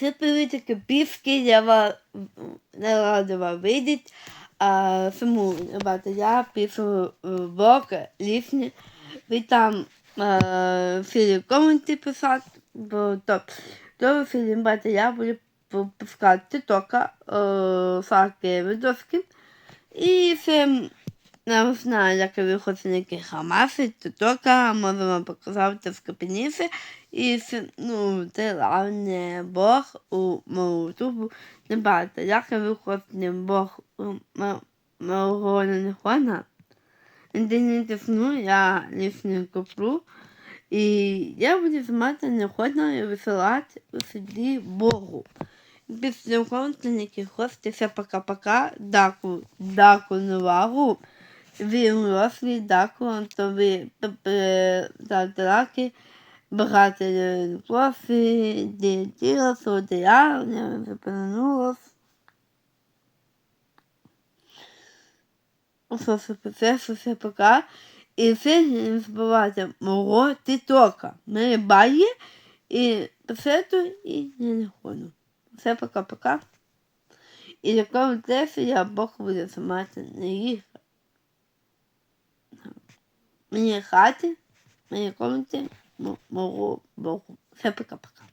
Це привітки піски, я вас не рада вас видеть. А, саму, ребята, я пишу блог лишний. Ви там всі коменти писати, бо то, то всі, ребята, я буду пускати тільки факти видоски. І всім не знаю, як ви хочете хамаси, то тільки можу вам показати в кабінеті. І ну, це главне Бог у мою тубу. Не бачите, як ви хочете Бог у мого не хона. Інтернеті ну, я лишнє куплю. І я буду знімати не і висилати у собі Богу. Після континенті хочете все пока-пока. Дякую, дякую на увагу. Лайки. Багато профі, де тілос, де я, не все, все, пока. І не забувайте мого тітока. Мене бає і писету і не находу. Все, пока-пока. І якому тесі я Бог буде знімати на їх. Мені хати, мені комнати, мо- мого Богу. Все, пока-пока.